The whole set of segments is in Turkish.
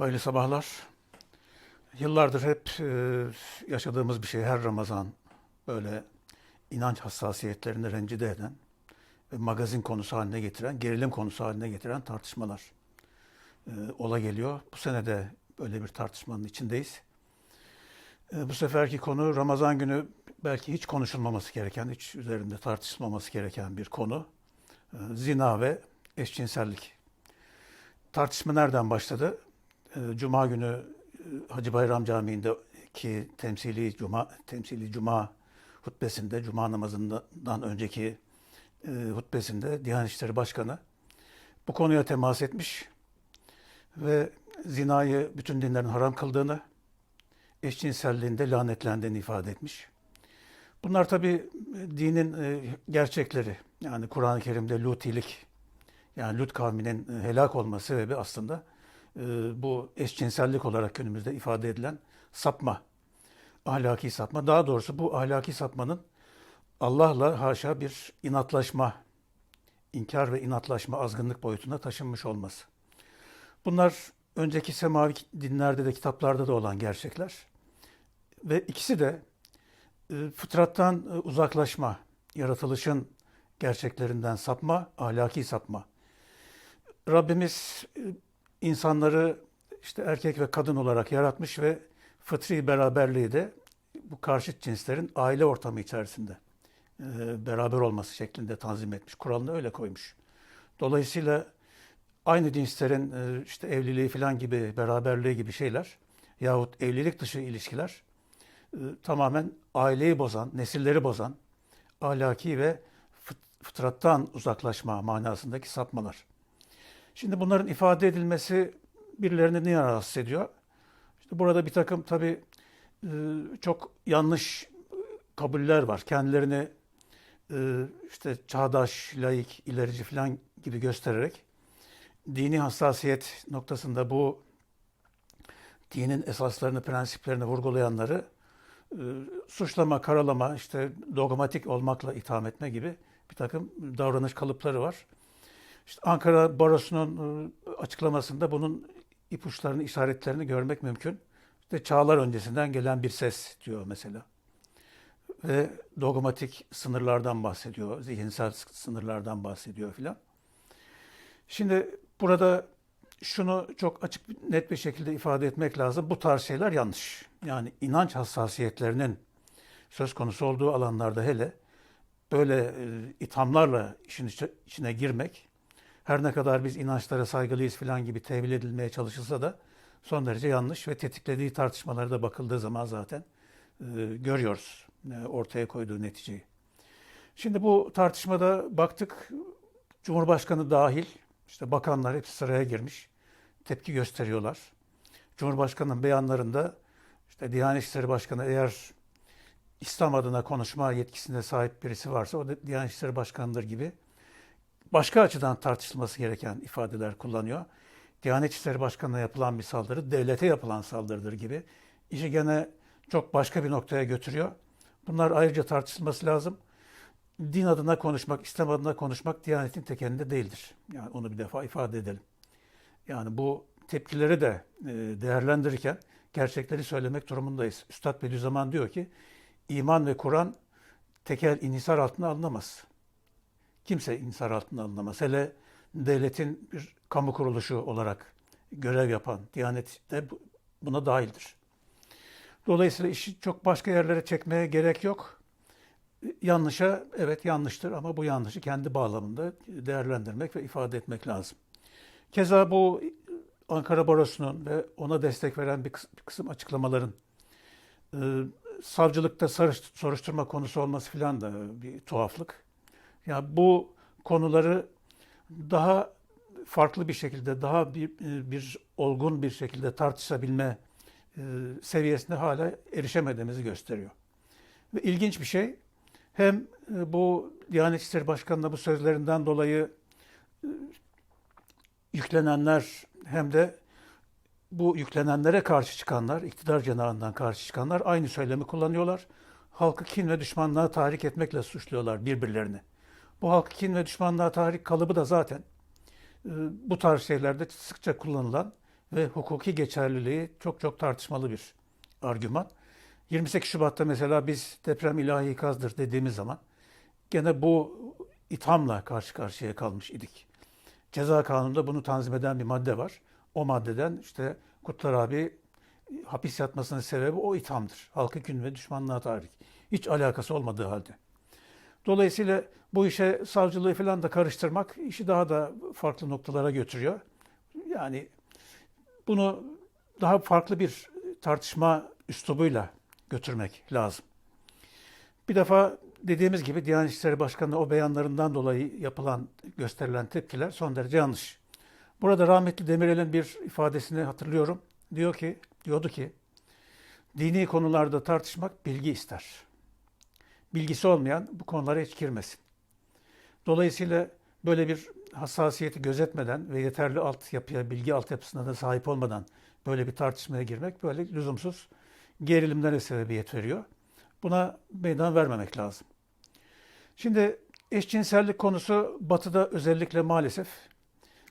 Hayırlı sabahlar. Yıllardır hep e, yaşadığımız bir şey her Ramazan böyle inanç hassasiyetlerini rencide eden ve magazin konusu haline getiren, gerilim konusu haline getiren tartışmalar e, ola geliyor. Bu sene de böyle bir tartışmanın içindeyiz. E, bu seferki konu Ramazan günü belki hiç konuşulmaması gereken, hiç üzerinde tartışılmaması gereken bir konu. E, zina ve eşcinsellik. Tartışma nereden başladı? E, Cuma günü e, Hacı Bayram Camii'ndeki temsili Cuma temsili Cuma hutbesinde, Cuma namazından önceki e, hutbesinde Diyanet İşleri Başkanı bu konuya temas etmiş ve zinayı bütün dinlerin haram kıldığını, eşcinselliğin de lanetlendiğini ifade etmiş. Bunlar tabi dinin e, gerçekleri. Yani Kur'an-ı Kerim'de lutilik, yani Lut kavminin helak olma sebebi aslında e, bu eşcinsellik olarak günümüzde ifade edilen sapma, ahlaki sapma. Daha doğrusu bu ahlaki sapmanın Allah'la haşa bir inatlaşma, inkar ve inatlaşma, azgınlık boyutuna taşınmış olması. Bunlar önceki semavi dinlerde de kitaplarda da olan gerçekler. Ve ikisi de e, fıtrattan e, uzaklaşma, yaratılışın gerçeklerinden sapma, ahlaki sapma. Rabbimiz e, insanları işte erkek ve kadın olarak yaratmış ve fıtri beraberliği de bu karşıt cinslerin aile ortamı içerisinde e, beraber olması şeklinde tanzim etmiş. Kur'an'da öyle koymuş. Dolayısıyla aynı cinslerin e, işte evliliği falan gibi, beraberliği gibi şeyler yahut evlilik dışı ilişkiler e, tamamen aileyi bozan, nesilleri bozan, ahlaki ve fıtrattan uzaklaşma manasındaki sapmalar. Şimdi bunların ifade edilmesi birilerini niye rahatsız ediyor? İşte burada bir takım tabii e, çok yanlış kabuller var. Kendilerini e, işte çağdaş, laik, ilerici falan gibi göstererek dini hassasiyet noktasında bu dinin esaslarını, prensiplerini vurgulayanları e, suçlama, karalama, işte dogmatik olmakla itham etme gibi bir takım davranış kalıpları var. İşte Ankara Barosu'nun e, açıklamasında bunun ipuçlarını, işaretlerini görmek mümkün. İşte çağlar öncesinden gelen bir ses diyor mesela. Ve dogmatik sınırlardan bahsediyor, zihinsel sınırlardan bahsediyor filan. Şimdi burada şunu çok açık net bir şekilde ifade etmek lazım. Bu tarz şeyler yanlış. Yani inanç hassasiyetlerinin söz konusu olduğu alanlarda hele böyle e, ithamlarla işin içine girmek her ne kadar biz inançlara saygılıyız falan gibi tevil edilmeye çalışılsa da son derece yanlış ve tetiklediği tartışmalara da bakıldığı zaman zaten e, görüyoruz e, ortaya koyduğu neticeyi. Şimdi bu tartışmada baktık Cumhurbaşkanı dahil işte bakanlar hepsi sıraya girmiş. Tepki gösteriyorlar. Cumhurbaşkanının beyanlarında işte Diyanet İşleri Başkanı eğer İslam adına konuşma yetkisine sahip birisi varsa o da Diyanet İşleri Başkanı'dır gibi başka açıdan tartışılması gereken ifadeler kullanıyor. Diyanet İşleri Başkanı'na yapılan bir saldırı, devlete yapılan saldırıdır gibi. İşi gene çok başka bir noktaya götürüyor. Bunlar ayrıca tartışılması lazım. Din adına konuşmak, İslam adına konuşmak Diyanet'in tek elinde değildir. Yani onu bir defa ifade edelim. Yani bu tepkileri de e, değerlendirirken gerçekleri söylemek durumundayız. Üstad Bediüzzaman diyor ki, iman ve Kur'an tekel inhisar altına alınamaz kimse insar altına alınamaz. Hele devletin bir kamu kuruluşu olarak görev yapan Diyanet de buna dahildir. Dolayısıyla işi çok başka yerlere çekmeye gerek yok. Yanlışa evet yanlıştır ama bu yanlışı kendi bağlamında değerlendirmek ve ifade etmek lazım. Keza bu Ankara Barosu'nun ve ona destek veren bir kısım açıklamaların e, savcılıkta soruşturma konusu olması filan da bir tuhaflık. Ya bu konuları daha farklı bir şekilde, daha bir, bir olgun bir şekilde tartışabilme e, seviyesine hala erişemediğimizi gösteriyor. Ve ilginç bir şey, hem e, bu Diyanet İşleri Başkanı'na bu sözlerinden dolayı e, yüklenenler hem de bu yüklenenlere karşı çıkanlar, iktidar cenahından karşı çıkanlar aynı söylemi kullanıyorlar. Halkı kin ve düşmanlığa tahrik etmekle suçluyorlar birbirlerini. Bu halk kin ve düşmanlığa tahrik kalıbı da zaten e, bu tarz şeylerde sıkça kullanılan ve hukuki geçerliliği çok çok tartışmalı bir argüman. 28 Şubat'ta mesela biz deprem ilahi ikazdır dediğimiz zaman gene bu ithamla karşı karşıya kalmış idik. Ceza kanununda bunu tanzim eden bir madde var. O maddeden işte Kutlar abi hapis yatmasının sebebi o ithamdır. Halkı kün ve düşmanlığa tahrik. Hiç alakası olmadığı halde. Dolayısıyla bu işe savcılığı falan da karıştırmak işi daha da farklı noktalara götürüyor. Yani bunu daha farklı bir tartışma üslubuyla götürmek lazım. Bir defa dediğimiz gibi Diyanet İşleri Başkanı o beyanlarından dolayı yapılan, gösterilen tepkiler son derece yanlış. Burada rahmetli Demirel'in bir ifadesini hatırlıyorum. Diyor ki, diyordu ki, dini konularda tartışmak bilgi ister. Bilgisi olmayan bu konulara hiç girmesin. Dolayısıyla böyle bir hassasiyeti gözetmeden ve yeterli altyapıya, bilgi altyapısına da sahip olmadan böyle bir tartışmaya girmek böyle lüzumsuz gerilimlere sebebiyet veriyor. Buna meydan vermemek lazım. Şimdi eşcinsellik konusu Batı'da özellikle maalesef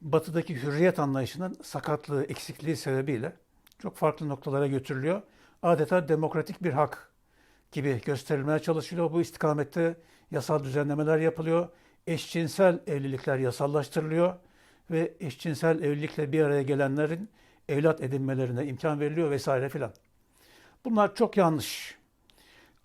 Batı'daki hürriyet anlayışının sakatlığı, eksikliği sebebiyle çok farklı noktalara götürülüyor. Adeta demokratik bir hak gibi gösterilmeye çalışılıyor. Bu istikamette yasal düzenlemeler yapılıyor. Eşcinsel evlilikler yasallaştırılıyor ve eşcinsel evlilikle bir araya gelenlerin evlat edinmelerine imkan veriliyor vesaire filan. Bunlar çok yanlış.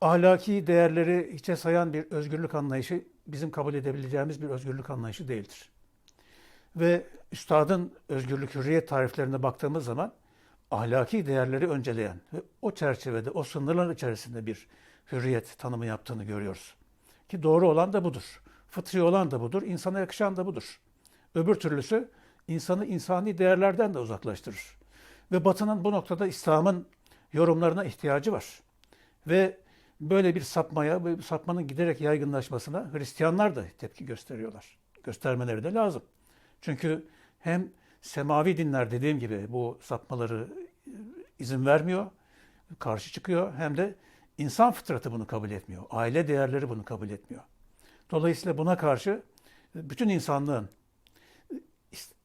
Ahlaki değerleri hiçe sayan bir özgürlük anlayışı bizim kabul edebileceğimiz bir özgürlük anlayışı değildir. Ve üstadın özgürlük hürriyet tariflerine baktığımız zaman ahlaki değerleri önceleyen ve o çerçevede, o sınırlar içerisinde bir hürriyet tanımı yaptığını görüyoruz. Ki doğru olan da budur. Fıtri olan da budur, insana yakışan da budur. Öbür türlüsü insanı insani değerlerden de uzaklaştırır. Ve Batı'nın bu noktada İslam'ın yorumlarına ihtiyacı var. Ve böyle bir sapmaya, bu sapmanın giderek yaygınlaşmasına Hristiyanlar da tepki gösteriyorlar. Göstermeleri de lazım. Çünkü hem semavi dinler dediğim gibi bu sapmaları izin vermiyor, karşı çıkıyor hem de insan fıtratı bunu kabul etmiyor. Aile değerleri bunu kabul etmiyor. Dolayısıyla buna karşı bütün insanlığın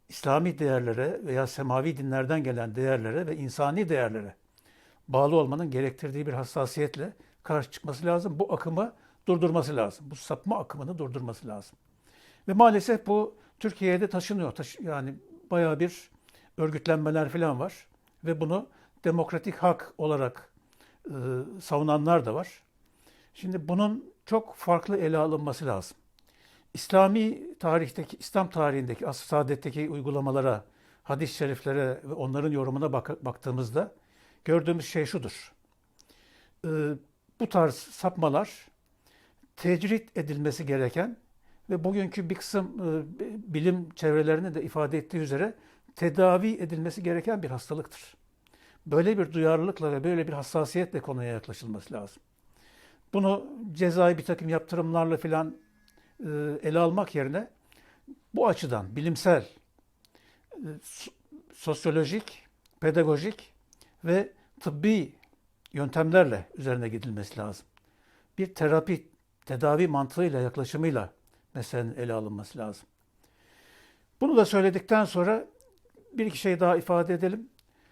İslami değerlere veya semavi dinlerden gelen değerlere ve insani değerlere bağlı olmanın gerektirdiği bir hassasiyetle karşı çıkması lazım. Bu akımı durdurması lazım. Bu sapma akımını durdurması lazım. Ve maalesef bu Türkiye'de taşınıyor. Taş yani bayağı bir örgütlenmeler falan var. Ve bunu demokratik hak olarak e, savunanlar da var. Şimdi bunun çok farklı ele alınması lazım. İslami tarihteki, İslam tarihindeki, asr saadetteki uygulamalara, hadis-i şeriflere ve onların yorumuna bak baktığımızda gördüğümüz şey şudur. Ee, bu tarz sapmalar tecrit edilmesi gereken ve bugünkü bir kısım e, bilim çevrelerinin de ifade ettiği üzere tedavi edilmesi gereken bir hastalıktır. Böyle bir duyarlılıkla ve böyle bir hassasiyetle konuya yaklaşılması lazım. Bunu cezai bir takım yaptırımlarla filan e, ele almak yerine bu açıdan bilimsel, e, sosyolojik, pedagojik ve tıbbi yöntemlerle üzerine gidilmesi lazım. Bir terapi, tedavi mantığıyla, yaklaşımıyla meselenin ele alınması lazım. Bunu da söyledikten sonra bir iki şey daha ifade edelim.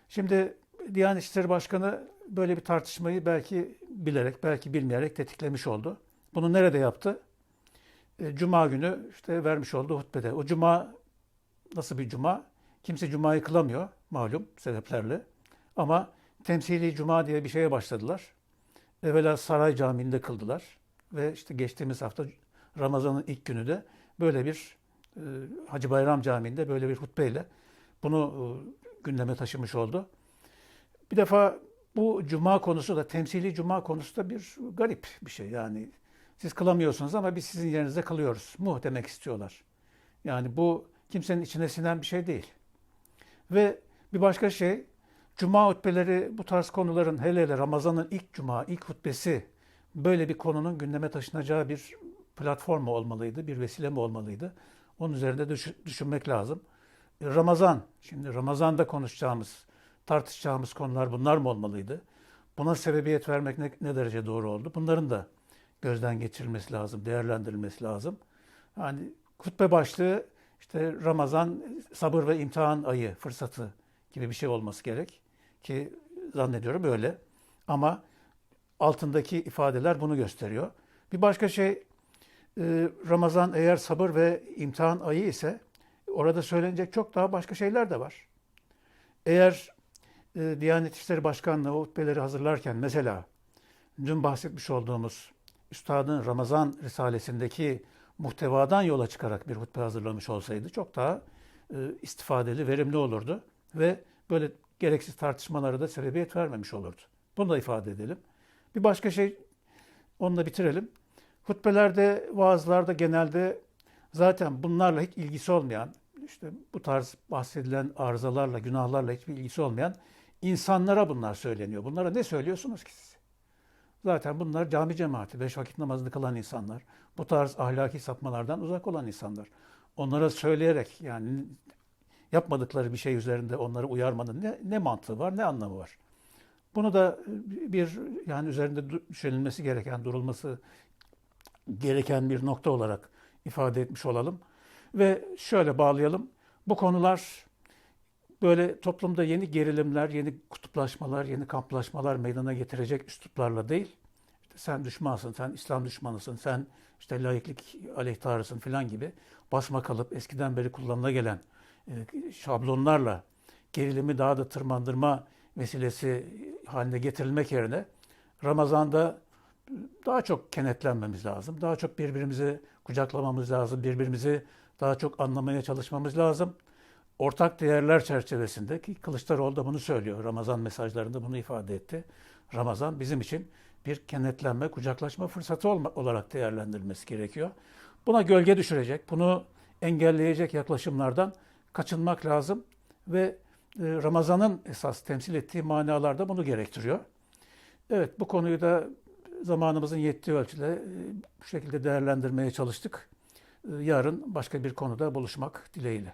Şimdi Diyanet İşleri Başkanı böyle bir tartışmayı belki bilerek, belki bilmeyerek tetiklemiş oldu. Bunu nerede yaptı? E, cuma günü işte vermiş olduğu hutbede. O cuma nasıl bir cuma? Kimse cumayı kılamıyor malum sebeplerle. Ama temsili cuma diye bir şeye başladılar. Evvela Saray Camii'nde kıldılar. Ve işte geçtiğimiz hafta Ramazan'ın ilk günü de böyle bir e, Hacı Bayram Camii'nde böyle bir hutbeyle bunu e, gündeme taşımış oldu. Bir defa bu cuma konusu da temsili cuma konusu da bir garip bir şey. Yani siz kılamıyorsunuz ama biz sizin yerinizde kılıyoruz mu demek istiyorlar. Yani bu kimsenin içine sinen bir şey değil. Ve bir başka şey, cuma hutbeleri bu tarz konuların hele hele Ramazan'ın ilk cuma, ilk hutbesi böyle bir konunun gündeme taşınacağı bir platform mu olmalıydı, bir vesile mi olmalıydı? Onun üzerinde düşünmek lazım. Ramazan, şimdi Ramazan'da konuşacağımız, tartışacağımız konular bunlar mı olmalıydı? Buna sebebiyet vermek ne, ne derece doğru oldu? Bunların da gözden geçirilmesi lazım, değerlendirilmesi lazım. Yani hutbe başlığı işte Ramazan sabır ve imtihan ayı fırsatı gibi bir şey olması gerek ki zannediyorum öyle. Ama altındaki ifadeler bunu gösteriyor. Bir başka şey e, Ramazan eğer sabır ve imtihan ayı ise orada söylenecek çok daha başka şeyler de var. Eğer e, Diyanet İşleri Başkanlığı hutbeleri hazırlarken mesela dün bahsetmiş olduğumuz Üstadın Ramazan Risalesindeki muhtevadan yola çıkarak bir hutbe hazırlamış olsaydı çok daha e, istifadeli, verimli olurdu ve böyle gereksiz tartışmalara da sebebiyet vermemiş olurdu. Bunu da ifade edelim. Bir başka şey, onunla bitirelim. Hutbelerde, vaazlarda genelde zaten bunlarla hiç ilgisi olmayan, işte bu tarz bahsedilen arızalarla, günahlarla hiçbir ilgisi olmayan insanlara bunlar söyleniyor. Bunlara ne söylüyorsunuz ki siz? Zaten bunlar cami cemaati, beş vakit namazını kılan insanlar. Bu tarz ahlaki sapmalardan uzak olan insanlar. Onlara söyleyerek yani yapmadıkları bir şey üzerinde onları uyarmanın ne, ne mantığı var, ne anlamı var? Bunu da bir yani üzerinde düşünülmesi gereken, durulması gereken bir nokta olarak ifade etmiş olalım. Ve şöyle bağlayalım. Bu konular böyle toplumda yeni gerilimler, yeni kutuplaşmalar, yeni kamplaşmalar meydana getirecek üsluplarla değil. İşte sen düşmansın, sen İslam düşmanısın, sen işte laiklik aleyhtarısın filan gibi basma kalıp eskiden beri kullanıla gelen e, şablonlarla gerilimi daha da tırmandırma vesilesi haline getirilmek yerine Ramazan'da daha çok kenetlenmemiz lazım. Daha çok birbirimizi kucaklamamız lazım. Birbirimizi daha çok anlamaya çalışmamız lazım. Ortak değerler çerçevesinde ki Kılıçdaroğlu da bunu söylüyor. Ramazan mesajlarında bunu ifade etti. Ramazan bizim için bir kenetlenme, kucaklaşma fırsatı olarak değerlendirilmesi gerekiyor. Buna gölge düşürecek, bunu engelleyecek yaklaşımlardan kaçınmak lazım ve e, Ramazan'ın esas temsil ettiği manalarda bunu gerektiriyor. Evet bu konuyu da zamanımızın yettiği ölçüde e, bu şekilde değerlendirmeye çalıştık. E, yarın başka bir konuda buluşmak dileğiyle.